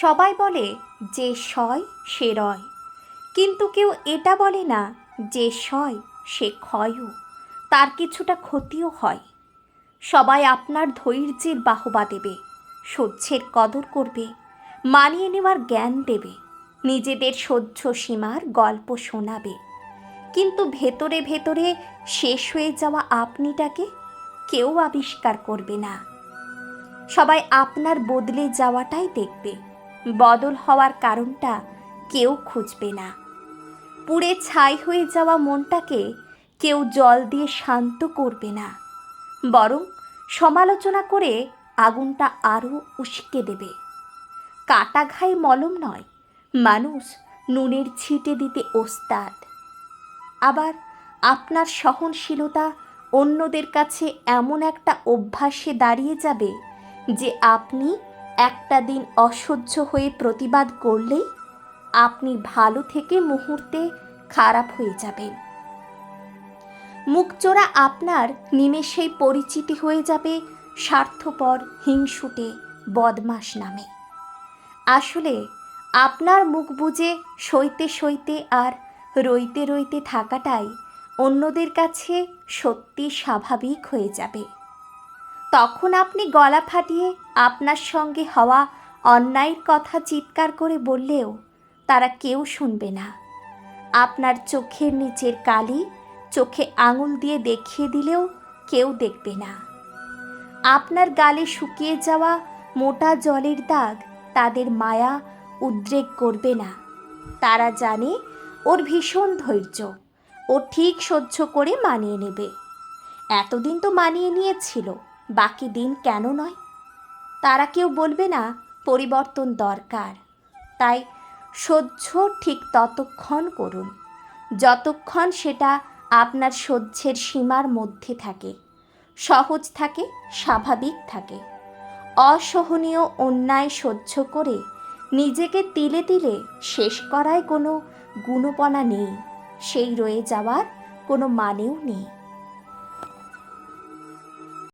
সবাই বলে যে সয়, সে রয়। কিন্তু কেউ এটা বলে না যে সয়, সে ক্ষয়ও। তার কিছুটা ক্ষতিও হয়। সবাই আপনার ধৈর্যের বাহবা দেবে, সহ্যের কদর করবে, মানিয়ে নেওয়ার জ্ঞান দেবে, নিজেদের সহ্য সীমার গল্প শোনাবে। কিন্তু ভেতরে ভেতরে শেষ হয়ে যাওয়া আপনিটাকে কেউ আবিষ্কার করবে না। সবাই আপনার বদলে যাওয়াটাই দেখবে। বদল হওয়ার কারণটা কেউ খুঁজবে না। পুড়ে ছাই হয়ে যাওয়া মনটাকে কেউ জল দিয়ে শান্ত করবে না। বরং সমালোচনা করে আগুনটা আরও উস্কে দেবে। কাটা ঘায়ে মলম নয়, মানুষ নুনের ছিটে দিতে ওস্তাদ। আবার আপনার সহনশীলতা অন্যদের কাছে এমন একটা অভ্যাসে দাঁড়িয়ে যাবে যে আপনি একটা দিন অসহ্য হয়ে প্রতিবাদ করলেই আপনি ভালো থেকে মুহূর্তে খারাপ হয়ে যাবেন। মুখচোরা আপনার নিমেষেই পরিচিতি হয়ে যাবে স্বার্থপর হিংসুটে বদমাস নামে। আসলে আপনার মুখ বুঝে সইতে সইতে আর রইতে রইতে থাকাটাই অন্যদের কাছে সত্যি স্বাভাবিক হয়ে যাবে। তখন আপনি গলা ফাটিয়ে আপনার সঙ্গে হওয়া অন্যায়ের কথা চিৎকার করে বললেও তারা কেউ শুনবে না। আপনার চোখের নিচের কালি চোখে আঙুল দিয়ে দেখিয়ে দিলেও কেউ দেখবে না। আপনার গালে শুকিয়ে যাওয়া মোটা জলের দাগ তাদের মায়া উদ্রেক করবে না। তারা জানে ওর ভীষণ ধৈর্য, ও ঠিক সহ্য করে মানিয়ে নেবে। এতদিন তো মানিয়ে নিয়েছিল। বাকি দিন কেন নয়? তারা কেউ বলবে না, পরিবর্তন দরকার। তাই সহ্য ঠিক ততক্ষণ করুন। যতক্ষণ সেটা আপনার সহ্যের সীমার মধ্যে থাকে, সহজ থাকে, স্বাভাবিক থাকে। অসহনীয় অন্যায় সহ্য করে নিজেকে তিলে তিলে শেষ করায় কোনো গুণপনা নেই, সেই রয়ে যাওয়ার কোনো মানেও নেই।